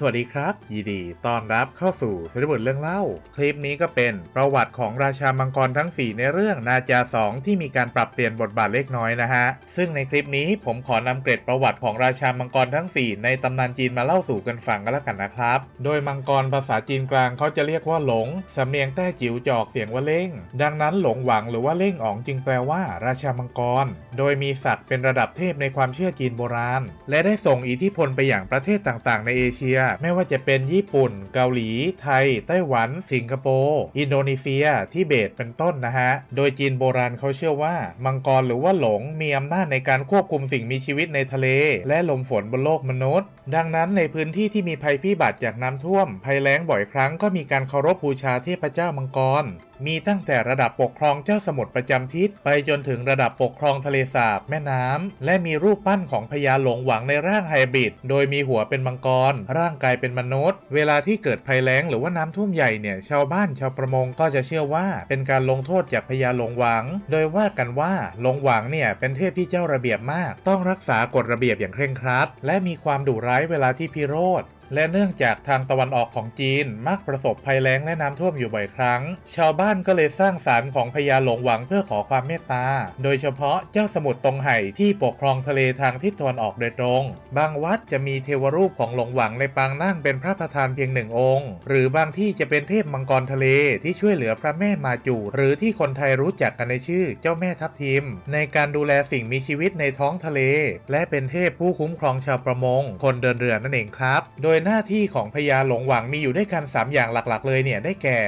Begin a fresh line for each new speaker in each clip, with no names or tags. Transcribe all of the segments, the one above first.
สวัสดีครับ ยินดีต้อนรับเข้าสู่สริบุตรเรื่องเล่า คลิปนี้ก็เป็นประวัติของราชามังกรทั้ง 4 ในเรื่องนาจาสองที่มีการปรับเปลี่ยนบทบาทเล็กน้อยนะฮะ ซึ่งในคลิปนี้ผมขอนำเกร็ดประวัติของราชามังกรทั้ง 4 ในตำนานจีนมาเล่าสู่กันฟังกันแล้วกันนะครับ โดยมังกรภาษาจีนกลางเขาจะเรียกว่าหลงสำเนียงแต้จิ๋วจอกเสียงว่าเล่ง ดังนั้นหลงหวังหรือว่าเล่งอ๋องจึงแปลว่า ราชามังกร โดยมีศักดิ์เป็นระดับเทพในความเชื่อจีนโบราณ และได้ส่งอิทธิพลไปอย่างประเทศต่างๆ ในเอเชียไม่ว่าจะเป็นญี่ปุ่น เกาหลี ไทย ไต้หวัน สิงคโปร์ อินโดนีเซีย ทิเบต เป็นต้นนะฮะ โดยจีนโบราณเขาเชื่อว่า มังกรหรือว่าหลงมีอำนาจในการควบคุมสิ่งมีชีวิตในทะเล และลมฝนบนโลกมนุษย์ ดังนั้นในพื้นที่ที่มีภัยพิบัติจากน้ำท่วม ภัยแล้งบ่อยครั้งก็มีการเคารพบูชาเทพเจ้ามังกร มีตั้งแต่ระดับปกครองเจ้าสมุทรประจำทิศ ไปจนถึงระดับปกครองทะเลสาบแม่น้ำ และมีรูปปั้นของพญาหลงหวังในร่างไฮบริด โดยมีหัวเป็นมังกร ร่างกายเป็นมนุษย์ เวลาที่เกิดภัยแล้งหรือว่าน้ำท่วมใหญ่เนี่ยชาวบ้านชาวประมงก็จะเชื่อว่าเป็นการลงโทษจากพญาหลงหวัง โดยว่ากันว่าหลงหวังเนี่ยเป็นเทพที่เจ้าระเบียบมาก ต้องรักษากฎระเบียบอย่างเคร่งครัด และมีความดุร้ายเวลาที่พิโรธ และเนื่องจากทางตะวันออกของจีนมักประสบภัยแล้งและน้ำท่วมอยู่บ่อยครั้ง ชาวบ้านก็เลยสร้างศาลของพญาหลงหวังเพื่อขอความเมตตา โดยเฉพาะเจ้าสมุทรตรงไห่ที่ปกครองทะเลทางทิศตะวันออกโดยตรง บางวัดจะมีเทวรูปของหลงหวังในปางนั่งเป็นพระประธานเพียงหนึ่งองค์ หรือบางที่จะเป็นเทพมังกรทะเลที่ช่วยเหลือพระแม่มาจูหรือที่คนไทยรู้จักกันในชื่อเจ้าแม่ทับทิม ในการดูแลสิ่งมีชีวิตในท้องทะเล และเป็นเทพผู้คุ้มครองชาวประมง คนเดินเรือนั่นเองครับ โดยหน้าที่ของพญาหลงหวังมีอยู่ด้วยกัน 3 อย่างหลักๆ เลยเนี่ยได้แก่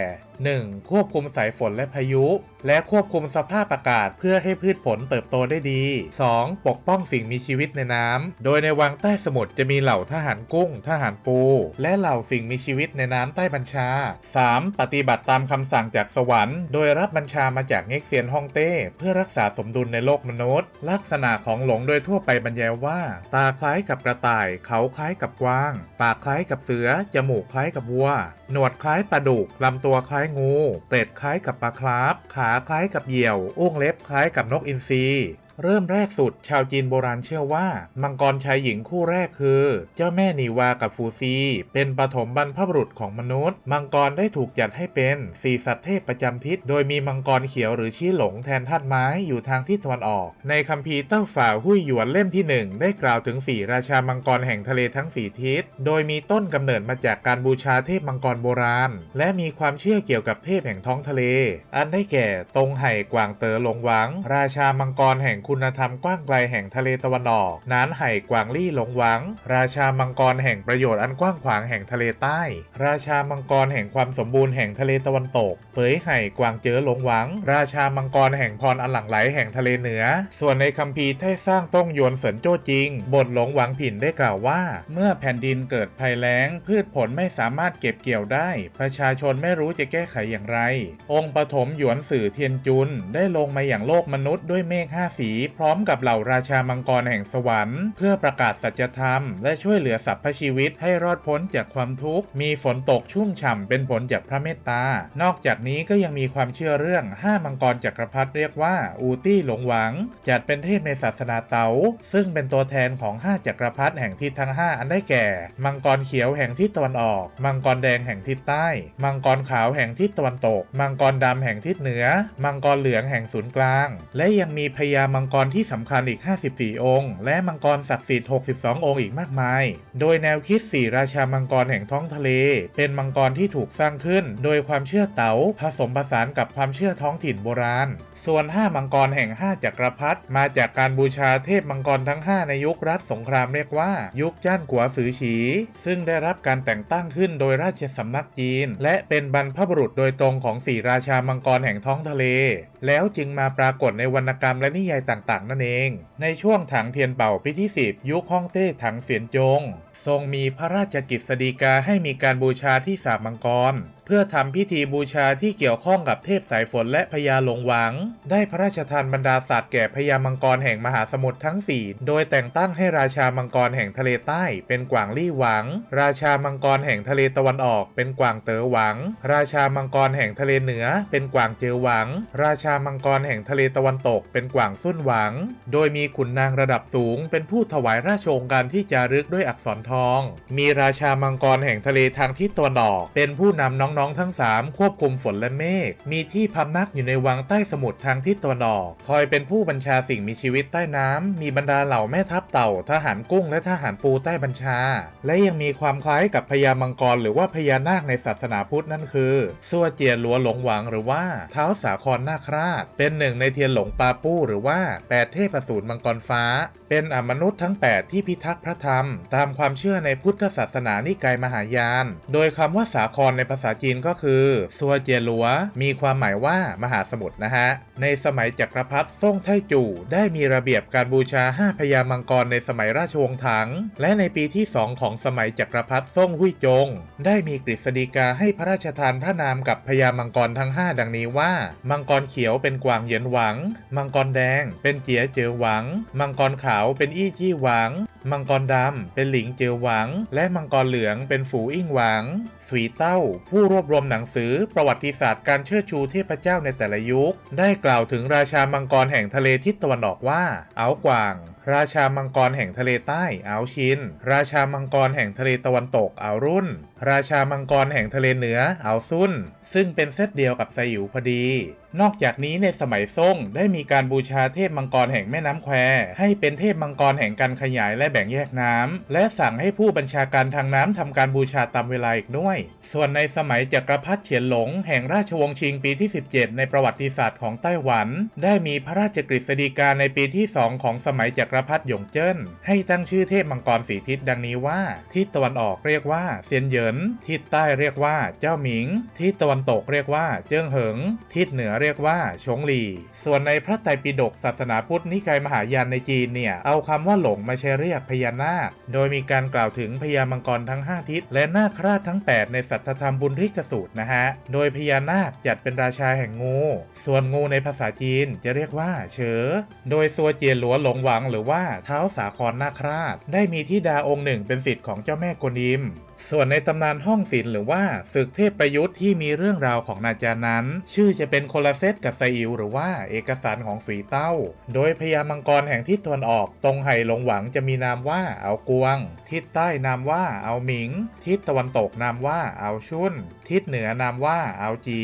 1. ควบคุมสายฝนและพายุ และควบคุมสภาพอากาศเพื่อให้พืชผลเติบโตได้ดี 2. ปกป้องสิ่งมีชีวิตในน้ำโดยในวังใต้สมุทรจะมีเหล่าทหารกุ้ง ทหารปู และเหล่าสิ่งมีชีวิตในน้ำใต้บัญชา 3. ปฏิบัติตามคำสั่งจากสวรรค์ โดยรับบัญชามาจากเง็กเซียนฮ่องเต้ เพื่อรักษาสมดุลในโลกมนุษย์ ลักษณะของหลงโดยทั่วไปบรรยายว่า ตาคล้ายกับกระต่าย เขาคล้ายกับกวาง ปากคล้ายกับเสือ จมูกคล้ายกับวัว หนวดคล้ายปลาดุกลำตัวคล้ายงูเกล็ดคล้ายกับปลาคราฟขาคล้ายกับเหยี่ยว อุ้งเล็บคล้ายกับนกอินทรี เริ่มแรกสุด ชาวจีนโบราณเชื่อว่า มังกรชายหญิงคู่แรกคือ เจ้าแม่นีวากับฟูซี เป็นปฐมบรรพบุรุษของมนุษย์ มังกรได้ถูกจัดให้เป็นสี่สัตว์เทพประจำทิศ โดยมีมังกรเขียวหรือชี้หลงแทนธาตุไม้อยู่ทางทิศตะวันออก ในคัมภีร์เต้าฝ่าหุ้ยหยวนเล่มที่หนึ่งได้กล่าวถึงสี่ราชามังกรแห่งทะเลทั้งสี่ทิศ โดยมีต้นกำเนิดมาจากการบูชาเทพมังกรโบราณ และมีความเชื่อเกี่ยวกับเทพแห่งท้องทะเล อันได้แก่ตงไห่กวางเต๋อหลงหวัง ราชามังกรแห่งคุณธรรมกว้างไกลแห่งทะเลตะวันออกนานไห่กวางลี่หลงหวัง ราชามังกรแห่งประโยชน์อันกว้างขวางแห่งทะเลใต้ ราชามังกรแห่งความสมบูรณ์แห่งทะเลตะวันตก เผยไห่กวางเจอหลงหวัง ราชามังกรแห่งพรอันหลั่งไหลแห่งทะเลเหนือ ส่วนในคัมภีร์ไท่สร้างต้องยวนเสินโจ้จริง บทหลงหวังผินได้กล่าวว่า เมื่อแผ่นดินเกิดภัยแล้ง พืชผลไม่สามารถเก็บเกี่ยวได้ ประชาชนไม่รู้จะแก้ไขอย่างไร องค์ปฐมหยวนสื่อเทียนจุนได้ลงมาอย่างโลกมนุษย์ด้วยเมฆห้าสีพร้อมกับเหล่าราชามังกรแห่งสวรรค์ เพื่อประกาศสัจธรรม และช่วยเหลือสรรพชีวิตให้รอดพ้นจากความทุกข์ มีฝนตกชุ่มฉ่ำเป็นผลจากพระเมตตา นอกจากนี้ก็ยังมีความเชื่อเรื่องห้ามังกรจักรพรรดิเรียกว่าอูตี้หลงหวัง จัดเป็นเทพในศาสนาเต๋าซึ่งเป็นตัวแทนของห้าจักรพรรดิแห่งทิศทั้ง 5 อันได้แก่ มังกรเขียวแห่งทิศตะวันออก มังกรแดงแห่งทิศใต้ มังกรขาวแห่งทิศตะวันตก มังกรดำแห่งทิศเหนือ มังกรเหลืองแห่งศูนย์กลาง และยังมีพญามัังกรที่สำคัญอีก 54 องค์ และมังกรศักดิ์สิทธิ์ 62 องค์อีกมากมาย โดยแนวคิด 4 ราชามังกรแห่งท้องทะเล เป็นมังกรที่ถูกสร้างขึ้น โดยความเชื่อเต๋าผสมผสานกับความเชื่อท้องถิ่นโบราณ ส่วน 5 มังกรแห่ง 5 จักรพรรดิมาจากการบูชาเทพมังกรทั้ง 5 ในยุครัฐสงครามเรียกว่า ยุคจ้านกัวสือฉี ซึ่งได้รับการแต่งตั้งขึ้นโดยราชสำนักจีน และเป็นบรรพบุรุษโดยตรงของสี่ราชามังกรแห่งท้องทะเล แล้วจึงมาปรากฏในวรรณกรรมและนิยายต่างๆ นั่นเอง ในช่วงถังเทียนเป่าพิธีสิบยุคฮ่องเต้ถังเสียนจง ทรงมีพระราชกิจสดีกาให้มีการบูชาที่สาบมังกร เพื่อทำพิธีบูชาที่เกี่ยวข้องกับเทพสายฝนและพญาหลงหวัง ได้พระราชทานบรรดาศาสตร์แก่พญามังกรแห่งมหาสมุทรทั้ง 4 โดยแต่งตั้งให้ราชามังกรแห่งทะเลใต้ เป็นกวางลี่หวัง ราชามังกรแห่งทะเลตะวันออก เป็นกวางเต๋อหวัง ราชามังกรแห่งทะเลเหนือ เป็นกวางเจอหวัง ราชามังกรแห่งทะเลตะวันตก เป็นกวางสุ่นหวัง โดยมีขุนนางระดับสูง เป็นผู้ถวายราชโองการที่จารึกด้วยอักษรทอง มีราชามังกรแห่งทะเลทางทิศตะวันออก เป็นผู้นำน้องๆทั้ง 3 ควบคุมฝนและเมฆ มีที่พำนักอยู่ในวังใต้สมุทรทางทิศตะวันออก คอยเป็นผู้บัญชาสิ่งมีชีวิตใต้น้ำมีบรรดาเหล่าแม่ทัพเต่า ทหารกุ้งและทหารปูใต้บัญชา และยังมีความคล้ายกับพญามังกรหรือว่าพญานาคในศาสนาพุทธนั่นคือซัวเจียหลัวหลงหวังหรือว่าเท้าสาครนาคราช เป็นหนึ่งในเทียนหลงปาปู้หรือว่าแปดเทพสูตรมังกรฟ้า เป็นอมนุษย์ทั้ง 8 ที่พิทักษ์พระธรรม ตามความเชื่อในพุทธศาสนานิกายมหายาน โดยคำว่าสาครในภาษาจีนก็คือซัวเจียหลัว มีความหมายว่ามหาสมุทรนะฮะ ในสมัยจักรพรรดิซ่งไทจู่ ได้มีระเบียบการบูชาห้าพญามังกรในสมัยราชวงศ์ถัง และในปีที่2ของสมัยจักรพรรดิซ่งหุยจง ได้มีกฤษฎีกาให้พระราชทานพระนามกับพญามังกรทั้ง 5 ดังนี้ว่า มังกรเขียวเป็นกวางเหยินหวัง มังกรแดง เป็นเจียเจอหวัง มังกรขาวเป็นอี้จี้หวัง มังกรดำเป็นหลิงเจียวหวัง และมังกรเหลืองเป็นฝูอิ่งหวัง สวีเต้า ผู้รวบรวมหนังสือประวัติศาสตร์การเชิดชูเทพเจ้าในแต่ละยุค ได้กล่าวถึงราชามังกรแห่งทะเลทิศตะวันออกว่า เอากวาง ราชามังกรแห่งทะเลใต้อ่าวชิน ราชามังกรแห่งทะเลตะวันตกอ่าวรุ่น ราชามังกรแห่งทะเลเหนืออ่าวซุนซึ่งเป็นเซตเดียวกับไซอิ๋วพอดี นอกจากนี้ในสมัยซ่งได้มีการบูชาเทพมังกรแห่งแม่น้ำแคว ให้เป็นเทพมังกรแห่งการขยายและแบ่งแยกน้ำและสั่งให้ผู้บัญชาการทางน้ำทำการบูชาตามเวลาอีกด้วย ส่วนในสมัยจักรพรรดิเฉียนหลง แห่งราชวงศ์ชิงปีที่ 17 ในประวัติศาสตร์ของไต้หวัน ได้มีพระราชกฤษฎีกาในปีที่ 2 ของสมัยจักรพรรดิหยงเจิ้น ให้ตั้งชื่อเทพมังกรสีทิศดังนี้ว่า ทิศตะวันออกเรียกว่าเซียนเหยิน ทิศใต้เรียกว่าเจ้าหมิง ทิศตะวันตกเรียกว่าเจิ้งเหิง ทิศเหนือเรียกว่าชงหลี ส่วนในพระไตรปิฎกศาสนาพุทธนิกายมหายานในจีนเนี่ย เอาคำว่าหลงมาใช้เรียกพญานาค โดยมีการกล่าวถึงพญามังกรทั้ง 5 ทิศ และนาคราชทั้ง 8 ในสัทธธรรมบุญริกสูตรนะฮะ โดยพญานาคจัดเป็นราชาแห่งงู ส่วนงูในภาษาจีนจะเรียกว่าเฉอ โดยซัวเจียนหลัวหลงหวังหรือว่าเท้าสาครนาคราช ได้มีที่ดาองค์หนึ่งเป็นสิทธิ์ของเจ้าแม่กวนอิม ส่วนในตำนานห้องศิลป์หรือว่าศึกเทพประยุทธ์ที่มีเรื่องราวของนาจานั้น ชื่อจะเป็นคนละเซตกับไซอิวหรือว่าเอกสารของฝีเต้า โดยพญามังกรแห่งทิศตะวันออกตรงไหหลงหวังจะมีนามว่าเอากวง ทิศใต้นามว่าเอาหมิง ทิศตะวันตกนามว่าเอาชุนทิศเหนือนามว่าเอาจี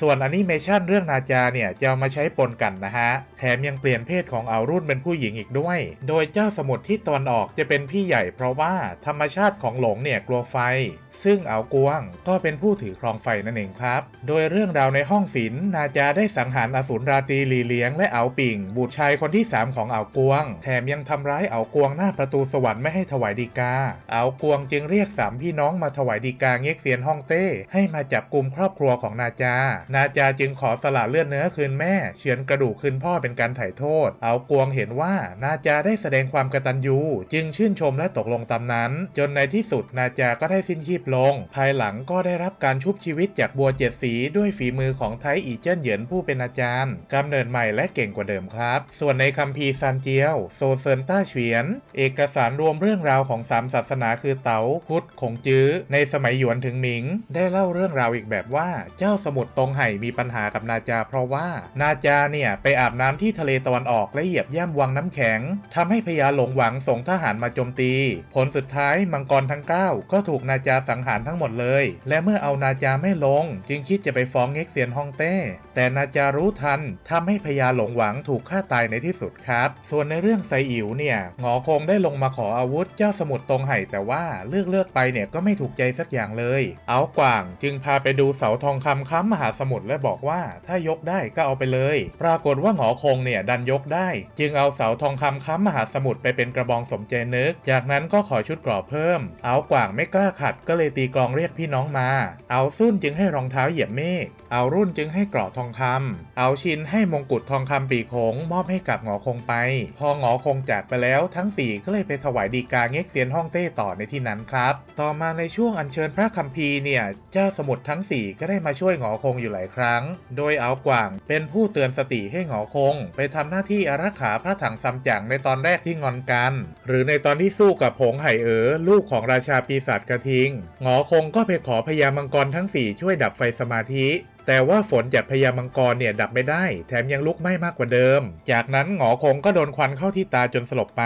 ส่วนอนิเมชันเรื่องนาจาเนี่ยจะามาใช้ปนกันนะฮะแถมยังเปลี่ยนเพศของเอารุ่นเป็นผู้หญิงอีกด้วย โดยเจ้าสมุทรทิศตะวันออกจะเป็นพี่ใหญ่เพราะว่าธรรมชาติของหลงเนี่ยกลัวไฟไฟ ซึ่งเอากวงก็เป็นผู้ถือครองไฟนั่นเองครับ โดยเรื่องราวในห้องศิลป์นาจาได้สังหารอสูรราตรีหลีเลี้ยงและเอาปิ่ง บุตรชายคนที่ 3 ของเอากวง แถมยังทำร้ายเอากวงหน้าประตูสวรรค์ไม่ให้ถวายดีกา เอากวงจึงเรียกสามพี่น้องมาถวายดีกาเง็กเซียนฮ่องเต้ ให้มาจับกลุ่มครอบครัวของนาจา นาจาจึงขอสละเลือดเนื้อคืนแม่เฉือนกระดูกคืนพ่อเป็นการไถ่โทษ เอากวงเห็นว่านาจาได้แสดงความกตัญญูจึงชื่นชมและตกลงตามนั้น จนในที่สุดนาจาก็ได้สิ้นชีพลง ภายหลังก็ได้รับการชุบชีวิตจากบัวเจ็ดสีด้วยฝีมือของไทอีเจิ้นเหยินผู้เป็นอาจารย์กำเนิดใหม่และเก่งกว่าเดิมครับ ส่วนในคัมภีร์ซานเจียว โซเซินต้าเฉียน เอกสารรวมเรื่องราวของสามศาสนาคือเต๋าพุทธขงจื้อ ในสมัยหยวนถึงหมิง ได้เล่าเรื่องราวอีกแบบว่าเจ้าสมุทรตรงไห่มีปัญหากับนาจา เพราะว่านาจาเนี่ยไปอาบน้ำที่ทะเลตะวันออกและเหยียบย่ำวังน้ำแข็งทำให้พญาหลงหวังส่งทหารมาโจมตี ผลสุดท้ายมังกรทั้ง 9 ก็ถูกนาจาสังังหารทั้งหมดเลย และเมื่อเอานาจาไม่ลง จึงคิดจะไปฟ้องเง็กเซียนฮ่องเต้ แต่นาจารู้ทันทำให้พญาหลงหวังถูกฆ่าตายในที่สุดครับ ส่วนในเรื่องไซอิ๋วเนี่ยหงอคงได้ลงมาขออาวุธเจ้าสมุทรตรงไห่แต่ว่าเลือกเลือกไปเนี่ยก็ไม่ถูกใจสักอย่างเลย เอากว่างจึงพาไปดูเสาทองคำค้ำมหาสมุทรและบอกว่าถ้ายกได้ก็เอาไปเลย ปรากฏว่าหงอคงเนี่ยดันยกได้ จึงเอาเสาทองคำค้ำมหาสมุทรไปเป็นกระบองสมใจนึก จากนั้นก็ขอชุดกรอบเพิ่ม เอากว่างไม่กล้าขัดก็เลยตีกลองเรียกพี่น้องมา เอาซุ่นจึงให้รองเท้าเหยียบเมฆ เอารุ่นจึงให้เกราะทองคำเอาชินให้มงกุฎทองคำปีกหงมอบให้กับหงอคงไป พอหงอคงจากไปแล้วทั้ง 4 ก็เลยไปถวายดีกาเง็กเซียนฮ่องเต้ต่อในที่นั้นครับ ต่อมาในช่วงอัญเชิญพระคัมภีร์เนี่ย เจ้าสมุทรทั้ง 4 ก็ได้มาช่วยหงอคงอยู่หลายครั้ง โดยเอากว่างเป็นผู้เตือนสติให้หงอคง ไปทำหน้าที่อารักขาพระถังซัมจั๋งในตอนแรกที่งอนกัน หรือในตอนที่สู้กับผงไห่เอ๋อลูกของราชาปีศาจกระทิงหงอคงก็ไปขอพญามังกรทั้ง 4 ช่วยดับไฟสมาธิ แต่ว่าฝนจากพญามังกรเนี่ยดับไม่ได้ แถมยังลุกไหม้มากกว่าเดิม จากนั้นหงอคงก็โดนควันเข้าที่ตาจนสลบไป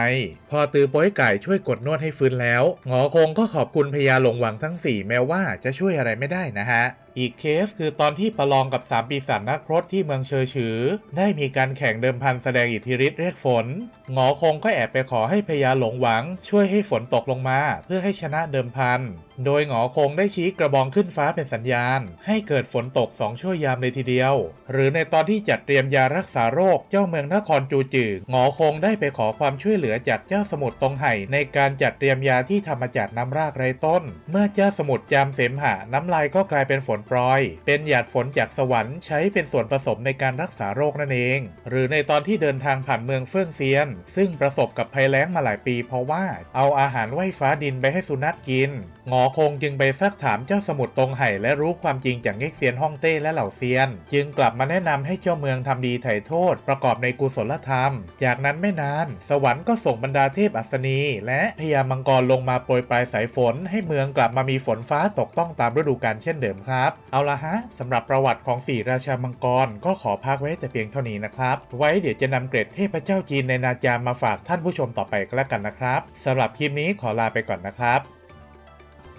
พอตือโป้ยไก่ช่วยกดนวดให้ฟื้นแล้ว หงอคงก็ขอบคุณพญาหลงหวังทั้งสี่แม้ว่าจะช่วยอะไรไม่ได้นะฮะอีกเคสคือตอนที่ประลองกับ 3 ปีศาจนักพรตที่เมืองเชอฉือ ได้มีการแข่งเดิมพันแสดงอิทธิฤทธิ์เรียกฝนหงอคงก็แอบไปขอให้พญาหลงหวัง ช่วยให้ฝนตกลงมา เพื่อให้ชนะเดิมพัน โดยหงอคงได้ชี้กระบองขึ้นฟ้าเป็นสัญญาณ ให้เกิดฝนตกสองชั่วยามเลยทีเดียว หรือในตอนที่จัดเตรียมยารักษาโรคเจ้าเมืองนครจูจือหงอคงได้ไปขอความช่วยเหลือจากเจ้าสมุทรตรงไห่ในการจัดเตรียมยาที่ทำมาจากน้ำรากไรต้น เมื่อเจ้าสมุทรจามเสมหะน้ำลายก็กลายเป็นฝนโปรยเป็นหยาดฝนจากสวรรค์ใช้เป็นส่วนผสมในการรักษาโรคนั่นเอง หรือในตอนที่เดินทางผ่านเมืองเฟื่องเซียน ซึ่งประสบกับภัยแล้งมาหลายปี เพราะว่าเอาอาหารไหว้ฟ้าดินไปให้สุนัขกินงอคงจึงไปซักถามเจ้าสมุทรตรงไห่และรู้ความจริงจากเง็กเซียนฮ่องเต้และเหล่าเซียน จึงกลับมาแนะนำให้เจ้าเมืองทำดีไถ่โทษ ประกอบในกุศลธรรม จากนั้นไม่นาน สวรรค์ก็ส่งบรรดาเทพอัศนี และพญามังกรลงมาโปรยปลายสายฝน ให้เมืองกลับมามีฝนฟ้าตกต้องตามฤดูกาลเช่นเดิมครับเอาละฮะสำหรับประวัติของสี่ราชามังกร ก็ขอพักไว้แต่เพียงเท่านี้นะครับ ไว้เดี๋ยวจะนำเกร็ดเทพเจ้าจีนในนาจามาฝากท่านผู้ชมต่อไปก็แล้วกันนะครับสำหรับคลิปนี้ขอลาไปก่อนนะครับ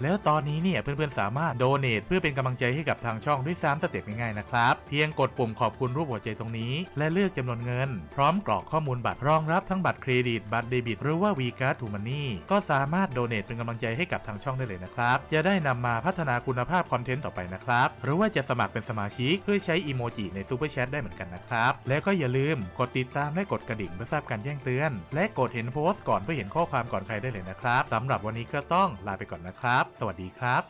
แล้วตอนนี้เนี่ยเพื่อนๆสามารถโดเน a t เพื่อเป็นกำลังใจให้กับทางช่องด้วย3สเต็ปง่ายๆนะครับเพียงกดปุ่มขอบคุณรูปหัวใจตรงนี้ และเลือกจำนวนเงิน พร้อมกรอกข้อมูลบัตรรองรับทั้งบัตรเครดิตบัตรเดบิต หรือว่า v ีการ์ดทูมันนี่ก็สามารถโดเน a t เป็นกำลังใจให้กับทางช่องได้เลยนะครับจะได้นำมาพัฒนาคุณภาพคอนเทนต์ต่อไปนะครับหรือว่าจะสมัครเป็นสมาชิกเพื่อใช้อีโมจิในซูเปอร์แชทได้เหมือนกันนะครับและก็อย่าลืมกดติดตามและกดกระดิ่งเพื่อทราบการแจ้งเตือน และกดเห็นโพสต์ก่อนเพื่อเห็นข้อความก่อนใครได้เลยนะครับสำหรับวันนี้ก็ต้องลาไปก่อนนะครับสวัสดีครับ